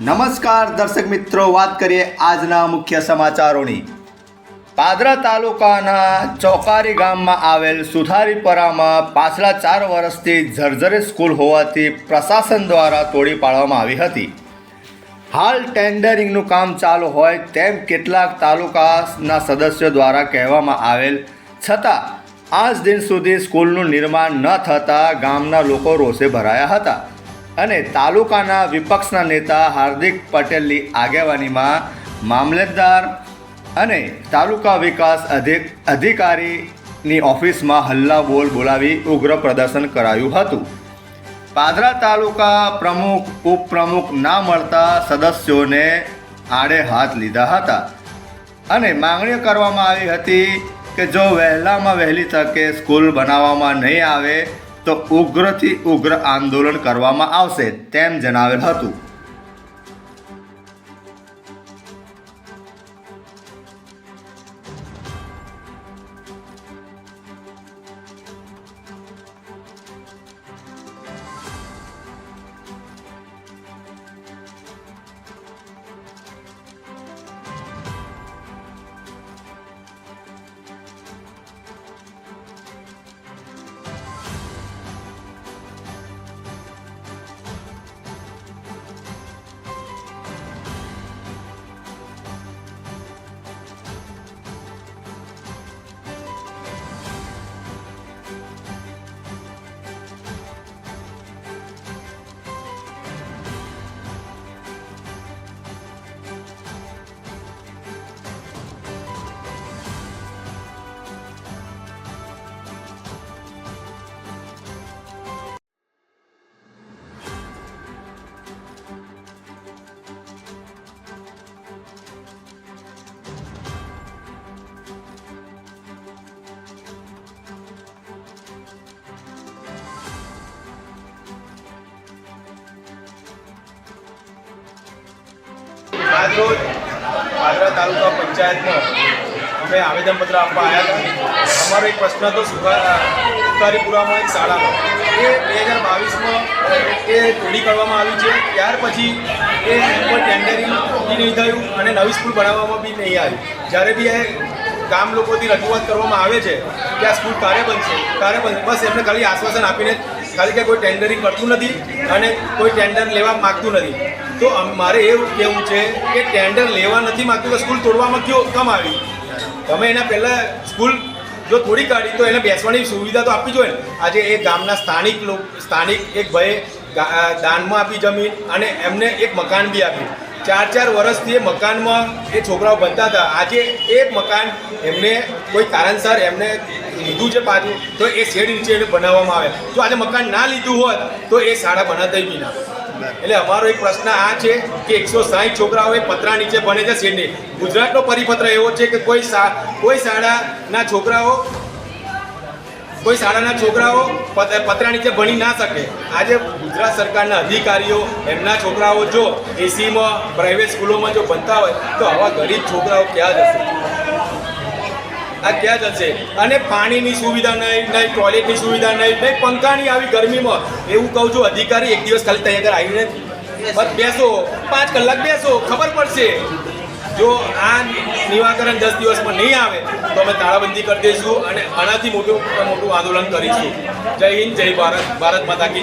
નમસ્કાર દર્શક મિત્રો, વાત કરીએ આજના મુખ્ય સમાચારોની. પાદરા તાલુકાના ચોકારી ગામમાં આવેલ સુથારીપરામાં પાછલા ચાર વર્ષથી જર્જરિત સ્કૂલ હોવાથી પ્રશાસન દ્વારા તોડી પાડવામાં આવી હતી. હાલ ટેન્ડરિંગનું કામ ચાલુ હોય તેમ કેટલાક તાલુકાના સદસ્યો દ્વારા કહેવામાં આવેલ, છતાં આજ દિન સુધી સ્કૂલનું નિર્માણ ન થતાં ગામના લોકો રોષે ભરાયા હતા. અને તાલુકાના વિપક્ષના નેતા હાર્દિક પટેલની આગેવાનીમાં મામલતદાર અને તાલુકા વિકાસ અધિક, અધિકારીની ઓફિસમાં હલ્લા બોલ બોલાવી ઉગ્ર પ્રદર્શન કરાયું હતું. પાદરા તાલુકા પ્રમુખ, ઉપપ્રમુખ ના મળતા સદસ્યોને આડે હાથ લીધા હતા. અને માંગણીઓ કરવામાં આવી હતી કે જો વહેલામાં વહેલી તકે સ્કૂલ બનાવવામાં નહીં આવે તો ઉગ્રથી ઉગ્ર આંદોલન કરવામાં આવશે તેમ જણાવેલ હતું. આજરોજ પાદરા તાલુકા પંચાયતમાં અમે આવેદનપત્ર આપવા આવ્યા હતા. અમારો એક પ્રશ્ન હતો સુખારીપુરામાં એક શાળાનો એ બે હજાર બાવીસમાં એ તોડી કાઢવામાં આવી છે. ત્યાર પછી એ ઉપર ટેન્ડરિંગ બી નહીં થયું અને નવી સ્કૂલ બનાવવામાં બી નહીં આવી. જ્યારે બી એ ગામ લોકોથી રજૂઆત કરવામાં આવે છે કે આ સ્કૂલ ક્યારે બનશે ક્યારે બનશે બસ એમને ખાલી આશ્વાસન આપીને ખાલી કે કોઈ ટેન્ડરિંગ કરતું નથી અને કોઈ ટેન્ડર લેવા માગતું નથી. તો મારે એવું કહેવું છે કે ટેન્ડર લેવા નથી માગતું તો સ્કૂલ તોડવામાં કયો કમ આવી તમે એના પહેલાં સ્કૂલ જો થોડી કાઢી તો એને બેસવાની સુવિધા તો આપવી જોઈએ ને. આજે એ ગામના સ્થાનિક લોક સ્થાનિક એક ભાઈએ દાનમાં આપી જમીન અને એમને એક મકાન બી આપ્યું. ચાર ચાર વર્ષથી એ મકાનમાં એ છોકરાઓ બનતા હતા. આજે એ મકાન એમને કોઈ કારણસર એમને લીધું છે પાછું, તો એ શેડ નીચે એને બનાવવામાં આવે. જો આજે મકાન ના લીધું હોત તો એ શાળા બનાવતા બી ના. એટલે અમારો એક પ્રશ્ન આ છે કે એકસો સાહીઠ છોકરાઓ પતરા નીચે ભણે છે શેડની ગુજરાતનો પરિપત્ર એવો છે કે કોઈ કોઈ શાળાના છોકરાઓ, કોઈ શાળાના છોકરાઓ પતરા નીચે ભણી ના શકે. આજે ગુજરાત સરકારના અધિકારીઓ, એમના છોકરાઓ જો એસીમાં પ્રાઇવેટ સ્કૂલોમાં જો ભણતા હોય, તો આવા ગરીબ છોકરાઓ ક્યાં જશે? આ ક્યાં જશે અને પાણીની સુવિધા નહીં નહીં ટોયલેટની સુવિધા નહીં નહીં પંખાની આવી ગરમીમાં. એવું કહું છું અધિકારી એક દિવસ ખાલી તૈયાર આવી આવીને બસ બેસો પાંચ કલાક બેસો ખબર પડશે. જો આ નિવાકરણ દસ દિવસમાં નહીં આવે તો અમે તાળાબંધી કરી દઈશું અને આનાથી મોટું મોટું આંદોલન કરીશું. જય હિન્દ જય ભારત. ભારત માતા કી